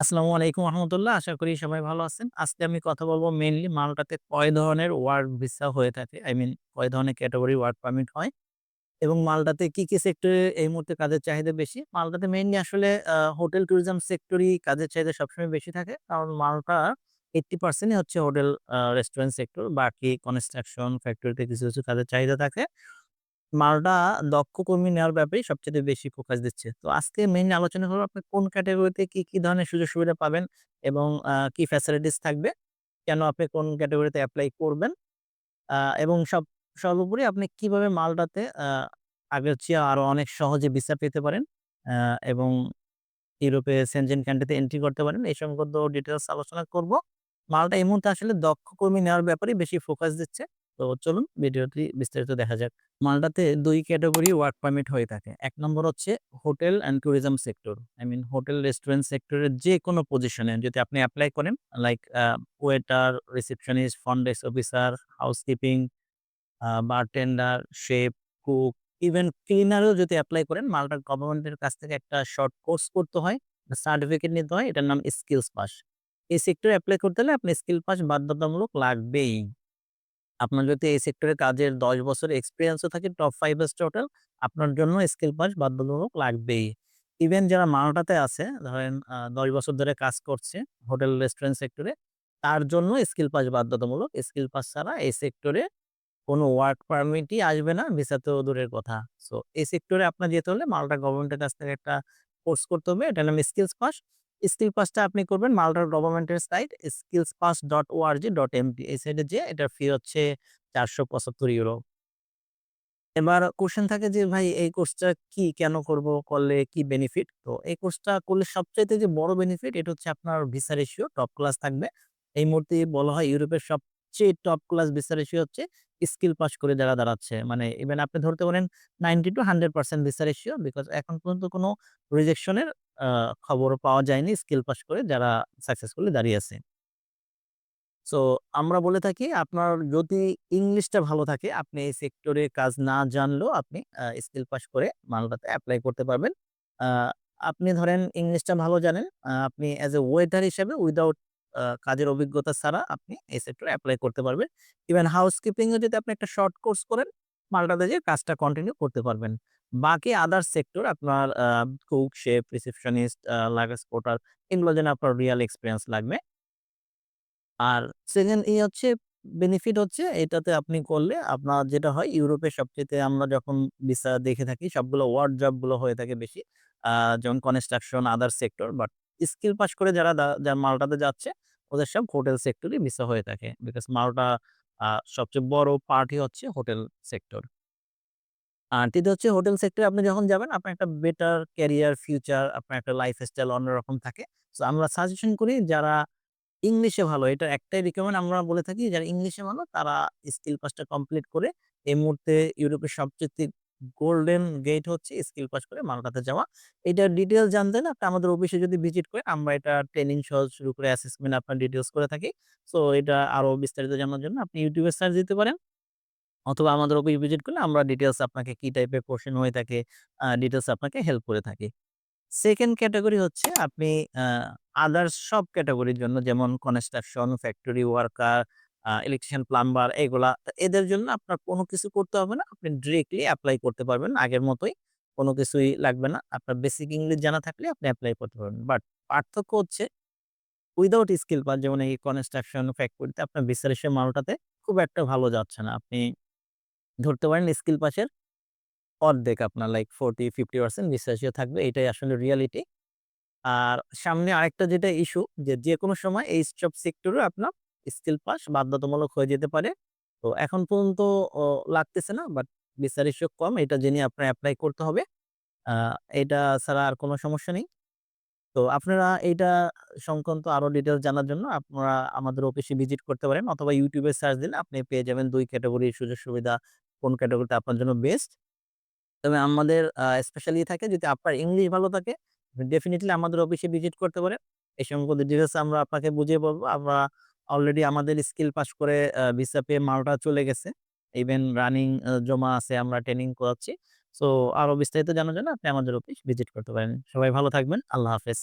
আসসালামু আলাইকুম রহমতুল্লাহ। আশা করি সবাই ভালো আছেন। আজকে আমি কথা বলব মেইনলি মালটাতে কয় ধরনের ওয়ার্ড ভিসা হয়ে থাকে। আই মিন কয় ধরনের ক্যাটাগরি ওয়ার্ড পারমিট হয় এবং মালটাতে কি, কি সেক্টরে এই মুহূর্তে কাজের চাহিদা বেশি। মালটাতে মেইনলি আসলে হোটেল ট্যুরিজম সেক্টরই কাজের চাহিদা সবসময় বেশি থাকে। কারণ মালটা 80% ই হচ্ছে হোটেল রেস্টুরেন্ট সেক্টর। বাকি কনস্ট্রাকশন, ফ্যাক্টরিতে কিছু, কিছু কাজের চাহিদা থাকে। মাল্টা দক্ষ কর্মী নেওয়ার ব্যাপারে সবচেয়ে বেশি ফোকাস দিচ্ছে। তো আজকে মেইনলি আলোচনা করব আপনি কোন ক্যাটেগরিতে কি, কি ধরনের সুযোগ-সুবিধা পাবেন এবং কি ফ্যাসিলিটিস থাকবে? কেন আপনি কোন ক্যাটেগরিতে অ্যাপ্লাই করবেন? এবং সব সর্বোপরি আপনি কীভাবে মাল্টাতে আগের চেয়ে আরও অনেক সহজে ভিসা পেতে পারেন এবং ইউরোপে সেনজেন কান্ট্রি তে এন্ট্রি করতে পারেন। এই সংক্রান্ত ডিটেলস আলোচনা করব। মালটা এই মুহূর্তে আসলে দক্ষ কর্মী নেওয়ার ব্যাপারেই বেশি ফোকাস দিচ্ছে। তো চলুন ভিডিওটি বিস্তারিত দেখা যাক। মাল্টাতে দুই ক্যাটাগরি ওয়ার্ক পারমিট হয়ে থাকে। এক নম্বর হচ্ছে hotel and tourism sector. I mean hotel restaurant সেক্টরের যেকোনো পজিশনে যদি আপনি অ্যাপ্লাই করেন like waiter, receptionist, front desk officer, housekeeping, bartender, chef, cook, even ক্লিনারেও যদি অ্যাপ্লাই করেন মাল্টার গভর্নমেন্টের কাছ থেকে একটা শর্ট কোর্স করতে হয়, সার্টিফিকেট নিতে হয়। এটার নাম স্কিলস পাস। এই সেক্টরে অ্যাপ্লাই করতে হলে আপনার স্কিল পাস বাধ্যতামূলক লাগবেই। আপনার যদি এই সেক্টরে কাজের ১০ বছরের এক্সপেরিয়েন্স ও থাকে টপ 5 স্টার হোটেল, আপনার জন্য স্কিল পাস বাধ্যতামূলক লাগবেই। ইভেন যারা মাল্টাতে আছে ধরেন ১০ বছর ধরে কাজ করছে হোটেল রেস্টুরেন্ট সেক্টরে, তার জন্য স্কিল পাস বাধ্যতামূলক। স্কিল পাস ছাড়া এই সেক্টরে কোনো ওয়ার্ক পারমিটই আসবে না, ভিসা তো দূরের কথা। সো এই সেক্টরে আপনার যেতে হলে মাল্টা গভর্নমেন্টের কাছ থেকে একটা কোর্স করতে হবে। এটার নাম স্কিলস পাস। স্কিল পাসটা আপনি করবেন মালদার গভর্নমেন্টের site skills pass dot ORG dot MP এই সাইটে যে এটার ফি হচ্ছে €৪৭৫ এবার কোশ্চেন থাকে যে, ভাই, এই কোর্সটা কি? কেন করব? করলে কি বেনিফিট? তো এই কোর্সটা করলে সবচাইতে যে বড় বেনিফিট এটা হচ্ছে আপনার ভিসা রেশিও টপ ক্লাস থাকবে। এই মুহূর্তে বলা হয় ইউরোপের সবচেয়ে টপ ক্লাস ভিসা রেশিও হচ্ছে স্কিল পাস করে যারা দাঁড়াচ্ছে। মানে ইভেন আপনি ধরতে পারেন 90 টু 100% ভিসা রেশিও বিকজ এখন পর্যন্ত কোন রিজেকশন এর আ খবর পাওয়া যায়নি স্কিল পাস করে যারা সাকসেসফুলি দাঁড়িয়ে আছে। সো আমরা বলে থাকি আপনার যদি ইংলিশটা ভালো থাকে, আপনি এই সেক্টরে কাজ না জানলেও আপনি স্কিল পাস করে মাল্টাতে অ্যাপ্লাই করতে পারবেন। আপনি ধরেন ইংলিশটা ভালো জানেন, আপনি অ্যাজ এ ওয়েটার হিসেবে উইথআউট আ কাজের অভিজ্ঞতা ছাড়া আপনি এই সেক্টরে এপ্লাই করতে পারবেন। ইভেন হাউসকিপিং এ যদি আপনি একটা শর্ট কোর্স করেন, মাল্টাতে যেয়ে কাজটা কন্টিনিউ করতে পারবেন। বাকি আদার্স সেক্টর আপনার cook, chef, receptionist, luggage porter এগুলোর জন্য আপনার রিয়াল এক্সপেরিয়েন্স লাগবে। আর সেকেন্ড ই হচ্ছে বেনিফিট হচ্ছে এটাতে আপনি করলে আপনার যেটা হয় ইউরোপের সবচেয়ে আমরা যখন ভিসা দেখে থাকি সবগুলো ওয়ার্ড জবগুলো হয়ে থাকে বেশি। যেমন construction, other sector but skill pass করে যারা যারা মাল্টাতে যাচ্ছে, ওদের সব হোটেল সেক্টরই ভিসা হয়ে থাকে। বিকজ মালটা সবচেয়ে বড় পার্টই হচ্ছে হোটেল সেক্টর। আর ৩য় হচ্ছে হোটেল সেক্টরে আপনি যখন যাবেন, আপনার একটা বেটার ক্যারিয়ার, ফিউচার, আপনার একটা লাইফ স্টাইল অন্যরকম থাকে। সো আমরা সাজেশন করি যারা ইংলিশে ভালো, এটা একটাই রিকমেন্ড আমরা বলে থাকি, যারা ইংলিশে ভালো, তারা স্কিল পাসটা কমপ্লিট করে এই মুহূর্তে ইউরোপের সবচাইতে গোল্ডেন গেট হচ্ছে স্কিল পাস করে মাল্টাতে যাওয়া। এটা ডিটেলস জানতে হলে আপনি আমাদের অফিসে যদি ভিজিট করেন আমরা এটা ট্রেনিং সহ শুরু করে অ্যাসেসমেন্ট আপনার ডিটেলস করে থাকি। সো এটা আরও বিস্তারিত জানার জন্য আপনি এ সার্চ দিতে পারেন। অথবা আমাদের অফিস ভিজিট করলে আমরা ডিটেলস আপনাকে কি টাইপের কোয়েশ্চেন হয়ে থাকে ডিটেলস আপনাকে হেল্প করে থাকি। সেকেন্ড ক্যাটাগরি হচ্ছে আপনি আদার্স সব ক্যাটাগরির জন্য যেমন construction, factory worker, electrician, plumber এগুলা। এদের জন্য আপনার কোনো কিছু করতে হবে না। আপনি ডিরেক্টলি এপ্লাই করতে পারবেন আগের মতোই। কোন কিছুই লাগবে না। আপনার বেসিক ইংলিশ জানা থাকলে আপনি এপ্লাই করতে পারবেন। বাট পার্থক্য হচ্ছে উইথআউট স্কিল পাস যেমন এই কনস্ট্রাকশন, ফ্যাক্টরিতে আপনার রেশিও মাল্টাতে খুব একটা ভালো যাচ্ছে না। আপনি ধরতে পারেন স্কিল পাসের অর্ধেক আপনার লাইক 40-50% ভিসা থাকবে। এটাই আসলে রিয়ালিটি। আর সামনে আরেকটা যেটা ইস্যু যে যেকোনো সময় এই সব সেক্টরে আপনার স্কিল পাস বাধ্যতামূলক হয়ে যেতে পারে। তো এখন পর্যন্ত লাগতেছে না, বাট ভিসা রেশিও কম, এটা জেনে আপনার অ্যাপ্লাই করতে হবে। এটা ছাড়া আর কোন সমস্যা নেই। তো আপনারা এইটা সংক্রান্ত আরও ডিটেলস জানার জন্য আপনারা আমাদের অফিসে ভিজিট করতে পারেন, অথবা এ সার্চ দিলে আপনি পেয়ে যাবেন দুই ক্যাটাগরির সুযোগ সুবিধা, কোন ক্যাটেগরিতে আপনার জন্য বেস্ট। তবে আমাদের স্পেশালি থাকে যদি আপনার ইংলিশ ভালো থাকে ডেফিনেটলি আমাদের অফিসে ভিজিট করতে পারেন। এই সংক্রান্ত ডিটেলস আমরা আপনাকে বুঝিয়ে বলব। আমরা অলরেডি আমাদের স্কিল পাস করে ভিসা পেয়ে মালটা চলে গেছে। ইভেন রানিং জমা আছে, আমরা ট্রেনিং করাচ্ছি। সো আরও বিস্তারিত জানার জন্য আপনি আমাদের অফিস ভিজিট করতে পারেন। সবাই ভালো থাকবেন। আল্লাহ হাফেজ।